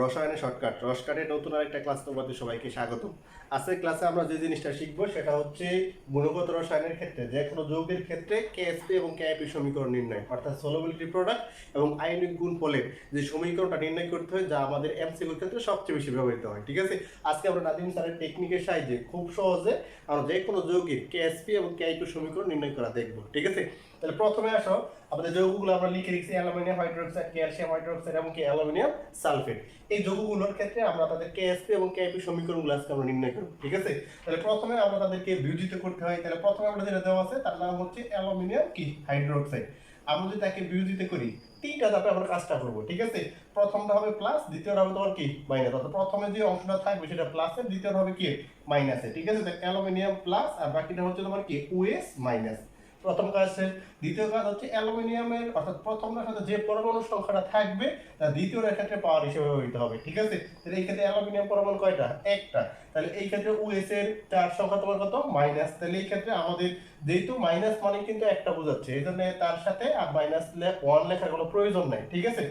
রসায়নের শর্টকাট রসকাটের নতুন আরেকটা ক্লাস তোমাদের সবাইকে স্বাগত আজকের ক্লাসে আমরা যে জিনিসটা শিখব সেটা হচ্ছে গুণগত রসায়নের ক্ষেত্রে, যে কোনো যৌগের ক্ষেত্রে কেএসপি এবং কেআইপি সমীকরণ নির্ণয়, অর্থাৎ সলোবিলিটি প্রোডাক্ট এবং আয়নিক গুণ ফলের যে সমীকরণটা নির্ণয় করতে হয়, যা আমাদের এমসিকিউর ক্ষেত্রে সবচেয়ে বেশি ব্যবহৃত হয়, ঠিক আছে? আজকে আমরা নাদিম স্যারের টেকনিকের সাহায্যে খুব সহজে আমরা যে কোনো যৌগের কেএসপি এবং কেআইপি সমীকরণ নির্ণয় করা দেখব, ঠিক আছে? তাহলে প্রথমে আসো, আমাদের যৌগগুলো আমরা লিখে রেখেছি অ্যালুমিনিয়াম, হাইড্রোক্সাইড, ক্যালসিয়াম, হাইড্রোক্সাইড এবং কি? Aluminium sulphate. এই যৌগগুলোর ক্ষেত্রে আমরা তাদের কেএসপি এবং কেআইপি সমীকরণগুলো আজকে আমরা নির্ণয় করব, ঠিক আছে? তাহলে প্রথমে আমরা তাদেরকে বিয়োজিত করতে হয়। তাহলে প্রথমে আমরা যেটা দেওয়া আছে, তার নাম হচ্ছে অ্যালুমিনিয়াম কি? হাইড্রোক্সাইড। আমরা যদি তাকে বিয়োজিত করি, তিনটা ধাপে আমরা কাজটা করব, ঠিক আছে? প্রথমটা হবে প্লাস দ্বিতীয়টা হবে তোমার কি? মাইনাস অর্থাৎ প্রথমে যে অংশটা থাকবে সেটা প্লাসের দ্বিতীয়টা হবে কি? মাইনাসে ঠিক আছে? অ্যালুমিনিয়াম প্লাস আর বাকিটা হচ্ছে তোমার কি? ওএস মাইনাস প্রথম কাজ শেষ দ্বিতীয় কাজ হচ্ছে অ্যালুমিনিয়ামের, অর্থাৎ প্রথমটার সাথে যে পরমাণু সংখ্যাটা থাকবে, তা দ্বিতীয় ক্ষেত্রে পাওয়ার হিসেবে ব্যবহৃত হবে, ঠিক আছে? তাহলে এই ক্ষেত্রে অ্যালুমিনিয়াম পরমাণু কয়টা? একটা। তাহলে এই ক্ষেত্রে ওএস এর চার সংখ্যা তোমার কত? মাইনাস। তাহলে এই ক্ষেত্রে আমাদের যেহেতু মাইনাস মানে কিন্তু একটা বোঝাচ্ছে, এই জন্য তার সাথে আর মাইনাস ওয়ান লেখার কোনো প্রয়োজন নাই, ঠিক আছে?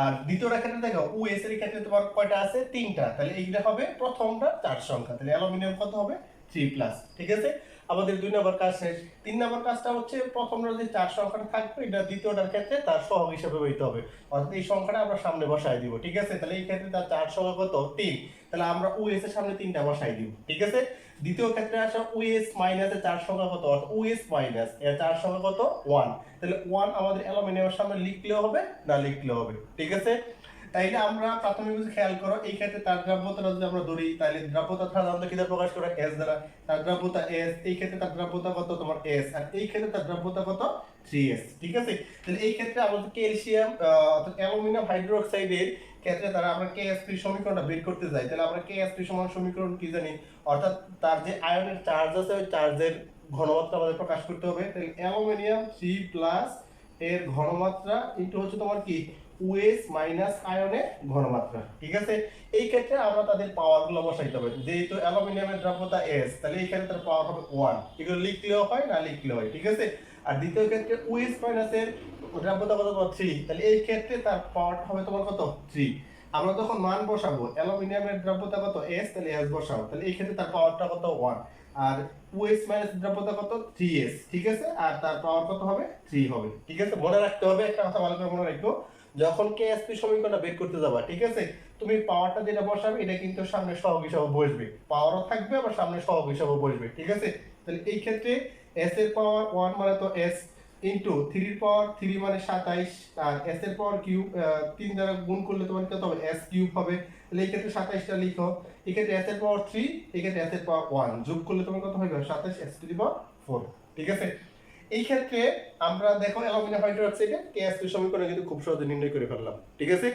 আর দ্বিতীয়টা ক্ষেত্রে দেখো ওএস এর ক্ষেত্রে তোমার কয়টা আছে? তিনটা। তাহলে এইটা হবে প্রথমটা চার সংখ্যা। তাহলে অ্যালুমিনিয়াম কত হবে? থ্রি প্লাস ঠিক আছে? আমাদের দুই নম্বর কাজ শেষ। তিন নম্বর কাজটা হচ্ছে প্রথমটা যে চার সংখ্যাটা থাকবে, এটা দ্বিতীয়টার ক্ষেত্রে তার সহগ হিসেবে ব্যবহৃত হবে। অর্থাৎ এই সংখ্যাটা আমরা সামনে বসাই দিব, ঠিক আছে? তাহলে এই ক্ষেত্রে তার চার সংখ্যা কত? তিন। তাহলে আমরা ওএস এর সামনে তিনটা বসাই দিব, ঠিক আছে? দ্বিতীয় ক্ষেত্রে আসা ওএস মাইনাস এর চার সংখ্যা কত? অর্থাৎ ওএস মাইনাস এর চার সংখ্যা কত? ওয়ান তাহলে ওয়ান আমাদের অ্যালুমিনিয়ামের সামনে লিখলেও হবে, না লিখলেও হবে, ঠিক আছে? তাইলে আমরা প্রাথমিক খেয়াল করো, এই ক্ষেত্রে তার দ্রাব্যতা যদি আমরা ধরি তাহলে দ্রাব্যতা সাধারণত কি দ্বারা প্রকাশ করে এস দ্বারা। তার দ্রাব্যতা এস এই ক্ষেত্রে তার দ্রাব্যতা কত? তোমার এস আর এই ক্ষেত্রে তার দ্রাব্যতা কত? থ্রি এস ঠিক আছে? তাহলে এই ক্ষেত্রে আমাদের ক্যালসিয়াম অর্থাৎ অ্যালুমিনিয়াম হাইড্রোক্সাইডের ক্ষেত্রে তারা আমরা কেএসপি সমীকরণটা বের করতে যাই তাহলে আমরা কেএসপি সমান সমীকরণ কি জানি? অর্থাৎ তার যে আয়নের চার্জ আছে, ওই চার্জের ঘনমাত্রা আমাদের প্রকাশ করতে হবে। তাহলে অ্যালুমিনিয়াম থ্রি প্লাস এর ঘনমাত্রা ইন্টু হচ্ছে তোমার কি? ওএস মাইনাস আয়নের ঘনমাত্রা। ঠিক আছে? এই ক্ষেত্রে আমরা তাদের পাওয়ারগুলো বসাইতে হবে যেহেতু অ্যালুমিনিয়ামের দ্রব্যতা এস তাহলে এই ক্ষেত্রে তার পাওয়ার হবে ওয়ান এগুলো লিখলেও হয়, না লিখলেও হয়, ঠিক আছে? আর দ্বিতীয় ক্ষেত্রে ওএস মাইনাসের দ্রব্যতা কত থ্রি তাহলে এই ক্ষেত্রে তার পাওয়ারটা হবে তোমার কত? থ্রি আমরা যখন মান বসাবো। অ্যালুমিনিয়ামের দ্রব্যতা কত এস তাহলে এস বসাবো তাহলে এই ক্ষেত্রে তার পাওয়ারটা কত? ওয়ান আর ওএস মাইনাস দ্রব্যতা কত? থ্রি এস ঠিক আছে? আর তার পাওয়ার কত হবে? থ্রি হবে। ঠিক আছে? মনে রাখতে হবে, একটা কথা ভালো করে মনে রাখো। যখন কেএসপি সমীকরণটা বের করতে যাবা, ঠিক আছে? তুমি পাওয়ারটা যেটা বসাবে, এটা কিন্তু সামনে সহগ হিসাবে বসবে। পাওয়ারও থাকবে, আবার সামনে সহগ হিসাবে বসবে, ঠিক আছে? তাহলে এই ক্ষেত্রে এস এর পাওয়ার ওয়ান মানে তো এস ইন্টু থ্রির পাওয়ার থ্রি মানে সাতাইশ, আর এস এর পাওয়ার কিউব তিন দ্বারা গুণ করলে তোমার কত হবে? এস কিউব হবে। তাহলে এই ক্ষেত্রে সাতাইশটা লিখো। এই ক্ষেত্রে এস এর পাওয়ার থ্রি এই ক্ষেত্রে এস এর পাওয়ার ওয়ান যোগ করলে তোমার কত হবে সাতাইশ S to the power four ঠিক আছে? এই ক্ষেত্রে আমরা দেখো অ্যালুমিনিয়াম হাইড্রোক্সাইডে কেএসপি সমীকরণ কিন্তু খুব সহজে নির্ণয় করে ফেললাম, ঠিক আছে?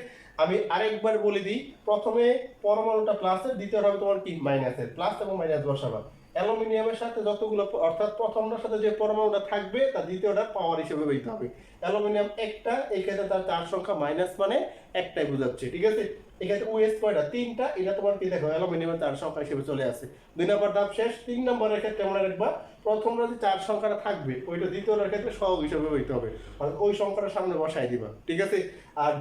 আমি আরেকবার বলে দিই, প্রথমে পরমাণুটা প্লাসের দ্বিতীয় হবে তোমার কি? মাইনাসের প্লাস এবং মাইনাস বসাবা। অ্যালুমিনিয়ামের সাথে যতগুলো, অর্থাৎ প্রথমটার সাথে যে পরমাণুটা থাকবে, তার দ্বিতীয়টা পাওয়ার হিসেবে ব্যবহৃত হবে অ্যালুমিনিয়াম একটা, এই ক্ষেত্রে তার চার সংখ্যা মাইনাস মানে একটাই বোঝাচ্ছে, ঠিক আছে? এক্ষেত্রে ওএস কয়টা তিনটা, এটা তোমার কি দেখো অ্যালুমিনিয়ামের চার সংখ্যা হিসেবে চলে আসে। দুই নম্বর ধাপ শেষ, তিন নম্বরের ক্ষেত্রে মনে রাখবা প্রথমটা যে চার সংখ্যাটা থাকবে, ওইটা দ্বিতীয়টার ক্ষেত্রে সহগ হিসেবে ব্যবহৃত হবে। অর্থাৎ ওই সংখ্যাটা সামনে বসাই দিবা, ঠিক আছে? আর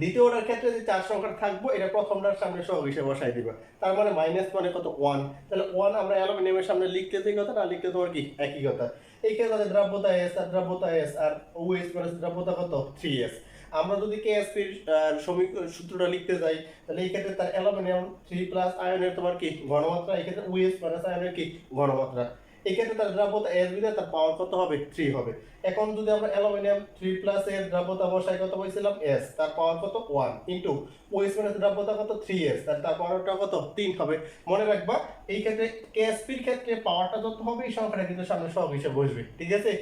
দ্বিতীয়টার ক্ষেত্রে যে চার সংখ্যাটা থাকব, এটা প্রথমটার সামনে সহগ হিসেবে বসাই দিবা। তার মানে মাইনাস মানে কত? ওয়ান তাহলে ওয়ান আমরা অ্যালুমিনিয়ামের সামনে লিখতে দিই কথা, না লিখতে তোমার কি? একই কথা। এই ক্ষেত্রে দ্রাব্যতা এস আর দ্রাব্যতা এস আর ওএস মানে দ্রাব্যতা কত? থ্রি এস আমরা যদি কেএসপির সমীক সূত্রটা লিখতে যাই, তাহলে এই ক্ষেত্রে তার অ্যালুমিনিয়াম থ্রি প্লাস আয়নের তোমার কি ঘনমাত্রা? এই ক্ষেত্রে ওএস প্লাস আয়নের কি ঘনমাত্রা? এই ক্ষেত্রে তার দ্রাব্যতা এস দিলে তার পাওয়ার কত হবে? থ্রি হবে। এখন যদি আমরা অ্যালুমিনিয়াম থ্রি প্লাস এর দ্রাব্যতা বসাই, কত বলছিলাম এস তার পাওয়ার কত? ওয়ান ইন্টু ওএস মাইনাস দ্রাব্যতা কত? থ্রি এস তার তার পাওয়ারটা কত? তিন হবে। মনে রাখবা, এই ক্ষেত্রে কেএসপির ক্ষেত্রে পাওয়ারটা যত হবে, এই সংখ্যাটা কিন্তু সামনে সব হিসেবে বসবে। ঠিক আছে?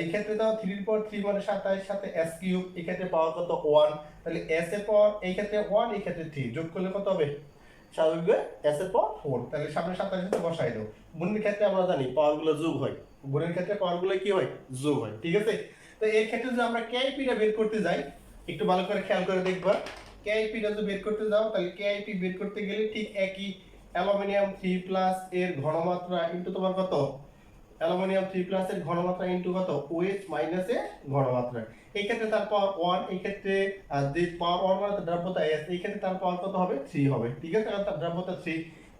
এই ক্ষেত্রে দাও থ্রির পর থ্রি মানে সাতাইশ, সাথে এস কিউব এই ক্ষেত্রে পাওয়ার কত? ওয়ান তাহলে এস এর পাওয়ার এই ক্ষেত্রে ওয়ান এই ক্ষেত্রে থ্রি যোগ করলে কত হবে? স্বাভাবিকভাবে এস এর পাওয়ার ফোর তাহলে সামনে সাতাশ সাথে বসাই দাও গুণের ক্ষেত্রে আমরা জানি পাওয়ারগুলো যোগ হয়। গুণের ক্ষেত্রে পাওয়ারগুলো কি হয়? যোগ হয়। ঠিক আছে? তো এর ক্ষেত্রে যদি আমরা কেআইপিটা বের করতে যাই, একটু ভালো করে খেয়াল করে দেখবা। কেআইপিটা যদি বের করতে যাও, তাহলে কেআইপি বের করতে গেলে ঠিক একই অ্যালুমিনিয়াম থ্রি প্লাস এর ঘনমাত্রা ইন্টু তোমার কত? অ্যালুমিনিয়াম থ্রি প্লাস এর ঘনমাত্রা ইন্টু কত? ওএইচ মাইনাস এ ঘনমাত্রা। এই ক্ষেত্রে তার পাওয়ার ওয়ান এই ক্ষেত্রে যে পাওয়ার ওয়ান মানে দ্রব্যতা এস এই ক্ষেত্রে তার পাওয়ার কত হবে? থ্রি হবে। ঠিক আছে? কারণ তার দ্রব্যতা থ্রি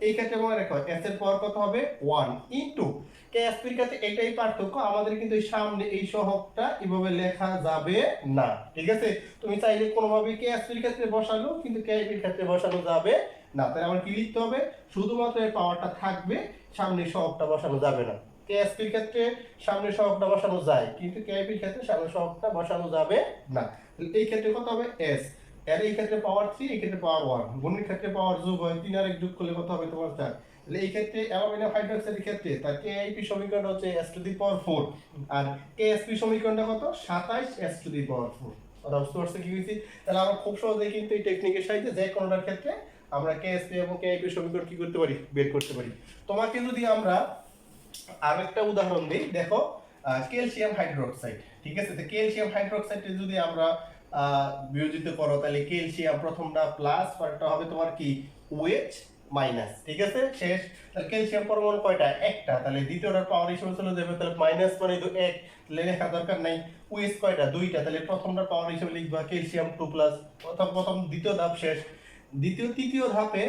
এই ক্ষেত্রে মনে রাখো এস এর পাওয়ার কত হবে? ওয়ান ইন্টু কেএসপির কাছে এটাই পার্থক্য, আমাদের কিন্তু সামনে এই সহগটা এভাবে লেখা যাবে না। ঠিক আছে? তুমি চাইলে কোনোভাবে কেএসপির ক্ষেত্রে বসালো কিন্তু কে কেআইপির ক্ষেত্রে বসানো যাবে না। তাহলে আমার কি লিখতে হবে? শুধুমাত্র এই পাওয়ারটা থাকবে, সামনে সহগটা বসানো যাবে না। কেএসপির ক্ষেত্রে সামনে সহগটা বসানো যায়, কিন্তু কেআইপির ক্ষেত্রে সামনে সহগটা বসানো যাবে না। এই ক্ষেত্রে কত হবে? এস এর এই ক্ষেত্রে পাওয়ার থ্রি এই ক্ষেত্রে পাওয়ার ওয়ান গুণের ক্ষেত্রে পাওয়ার যোগ হয় তিন আর এক যোগ করলে কত হবে তোমার চার? তাহলে এই ক্ষেত্রে অ্যালুমিনিয়াম হাইড্রোক্সাইডের ক্ষেত্রে তার কেআইপি সমীকরণ হচ্ছে S to the power four R KSP সমীকরণটা কত? সাতাইশ S to the power four কথা বুঝতে পারছ কি হয়েছি? তাহলে আমরা খুব সহজেই কিন্তু এই টেকনিকের সাহায্যে যে কোনোটার ক্ষেত্রে আমরা কেএসপি এবং কেআইপি সমীকরণ কি করতে পারি? বের করতে পারি। তোমাকে যদি আমরা আরও একটা উদাহরণ দিই। দেখো ক্যালসিয়াম হাইড্রোক্সাইড ঠিক আছে? তো ক্যালসিয়াম হাইড্রোক্সাইডে যদি আমরা বিয়োজিত করো, তাহলে ক্যালসিয়াম প্রথমটা প্লাস পরেরটা হবে তোমার কি? ওএইচ মাইনাস ঠিক আছে? শেষ। তাহলে ক্যালসিয়াম পরমাণু কয়টা? একটা। তাহলে দ্বিতীয়টার পাওয়ার হিসেবে চলে যাবে তাহলে মাইনাস মানে তো এক। তাহলে লেখা দরকার নাই ওএইচ কয়টা? দুইটা। তাহলে প্রথমটার পাওয়ার হিসেবে লিখবা ক্যালসিয়াম টু প্লাস প্রথম প্রথম দ্বিতীয় ধাপ শেষ। দ্বিতীয়, তৃতীয় ধাপে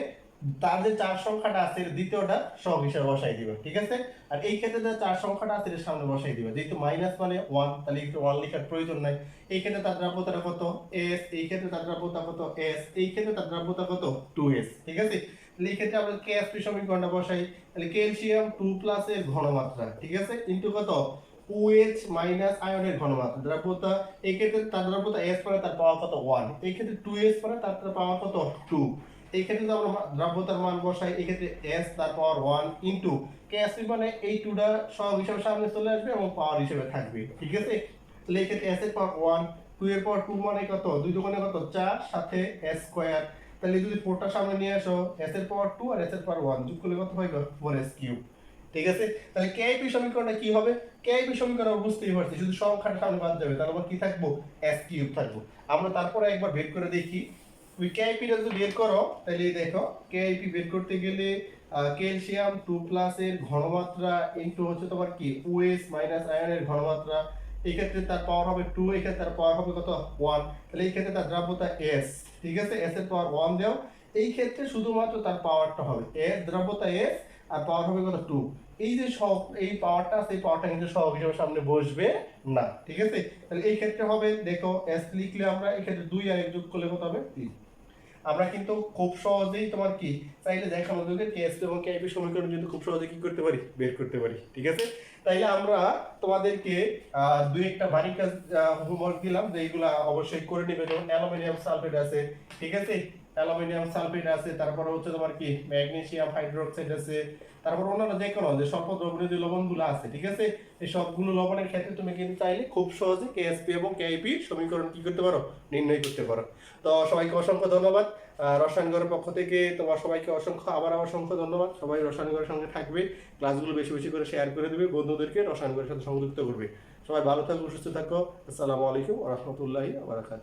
তার যে চার সংখ্যাটা আছে দ্বিতীয়টা সহগ হিসেবে বসাই দিবে, ঠিক আছে? আর এই ক্ষেত্রে যে চার সংখ্যাটা আছে সামনে বসাই দিবে। যেহেতু মাইনাস মানে ওয়ান তাহলে একটু ওয়ান লেখার প্রয়োজন নাই। এই ক্ষেত্রে তার দ্রাব্যতাটা কত? এস এই ক্ষেত্রে তার দ্রাব্যতা কত? এস এই ক্ষেত্রে তার দ্রাব্যতা কত? টু এস ঠিক আছে? তাহলে এই ক্ষেত্রে আমরা কেএসপি সমীকরণটা বসাই। তাহলে ক্যালসিয়াম টু প্লাস এর ঘনমাত্রা, ঠিক আছে? ইনটু কত? OH মাইনাস আয়নের ঘনমাত্রা দ্রাব্যতা এই ক্ষেত্রে তার দ্রাব্যতা S পরে তার পাওয়ার কত? ওয়ান এই ক্ষেত্রে 2S পরে তার পাওয়ার কত? 2 এই ক্ষেত্রে যদি আমরা দ্রাব্যতার মান বসাই এই ক্ষেত্রে S তার পাওয়ার 1 ইনটু KSP মানে এই টুটা সহগ হিসাবে সামনে চলে আসবে এবং পাওয়ার হিসেবে থাকবে। ঠিক আছে? তাহলে এই ক্ষেত্রে S এর পাওয়ার 1 2 এর পাওয়ার টু মানে কত? দুই দোকানে কত? চার, সাথে S স্কয়ার তাহলে যদি 4টা সামনে নিয়ে আসো, S এর পাওয়ার টু আর S এর পাওয়ার ওয়ান যোগ করলে কত হয়? ফোর এস কিউব ঠিক আছে? তাহলে কেআইপি সমীকরণটা কি হবে? কেআইপি সমীকরণ আমরা বুঝতেই পারছি, শুধু সংখ্যাটা সামনে বাদ যাবে, তাহলে আমার কি থাকব? এস কিউব থাকব। আমরা তারপরে একবার বের করে দেখি। ওই কেআইপিটা যদি বের করো, তাহলে দেখো কেআইপি বের করতে গেলে ক্যালসিয়াম টু প্লাস এর ঘনমাত্রা ইনটু হচ্ছে তোমার কি? ওএস মাইনাস আয়নের ঘনমাত্রা। এই ক্ষেত্রে তার পাওয়ার হবে টু এই ক্ষেত্রে তার পাওয়ার হবে কত? ওয়ান তাহলে এই ক্ষেত্রে তার দ্রাব্যতা এস ঠিক আছে? এস এর পাওয়ার ওয়ান দেও। এই ক্ষেত্রে শুধুমাত্র তার পাওয়ারটা হবে এস দ্রাব্যতা এস আর পাওয়ার হবে কত? টু এই যে সব, এই পাওয়ারটা সেই পাওয়ারটা কিন্তু সহগ হিসেবে সামনে বসবে না। ঠিক আছে? তাহলে এই ক্ষেত্রে হবে, দেখো এস লিখলে আমরা এই ক্ষেত্রে দুই আর এক যোগ করলে কত হবে? তিন। আমরা কিন্তু খুব সহজেই তোমার কি? চাইলে দেখানো আমাদেরকে কেএসপি এবং কেআইপি সমীকরণ কিন্তু খুব সহজে কি করতে পারি? বের করতে পারি, ঠিক আছে? তাইলে আমরা তোমাদেরকে দুই একটা বাড়ির কাজ হোমওয়ার্ক দিলাম যে এইগুলা অবশ্যই করে নেবে, যেমন অ্যালুমিনিয়াম সালফেট আছে, ঠিক আছে? অ্যালুমিনিয়াম সালফেট আছে, তারপর হচ্ছে তোমার কি ম্যাগনেসিয়াম হাইড্রোক্সাইড আছে, তারপর অন্যান্য যে কোনো যে স্বল্প দ্রবণীয় লবণগুলো আছে, ঠিক আছে? এই সবগুলো লবণের ক্ষেত্রে তুমি কিন্তু চাইলে খুব সহজে কেএসপি এবং কেআইপি সমীকরণ কি করতে পারো? নির্ণয় করতে পারো। তো সবাইকে অসংখ্য ধন্যবাদ। রসায়নগরের পক্ষ থেকে তোমার সবাইকে অসংখ্য, আবার অসংখ্য ধন্যবাদ। সবাই রসায়নগরের সঙ্গে থাকবে। ক্লাসগুলো বেশি বেশি করে শেয়ার করে দেবে, বন্ধুদেরকে রসায়নগরের সাথে সংযুক্ত করবে। সবাই ভালো থাকো, সুস্থ থাকো। আসসালামু আলাইকুম রহমতুল্লাহি আবরাকাত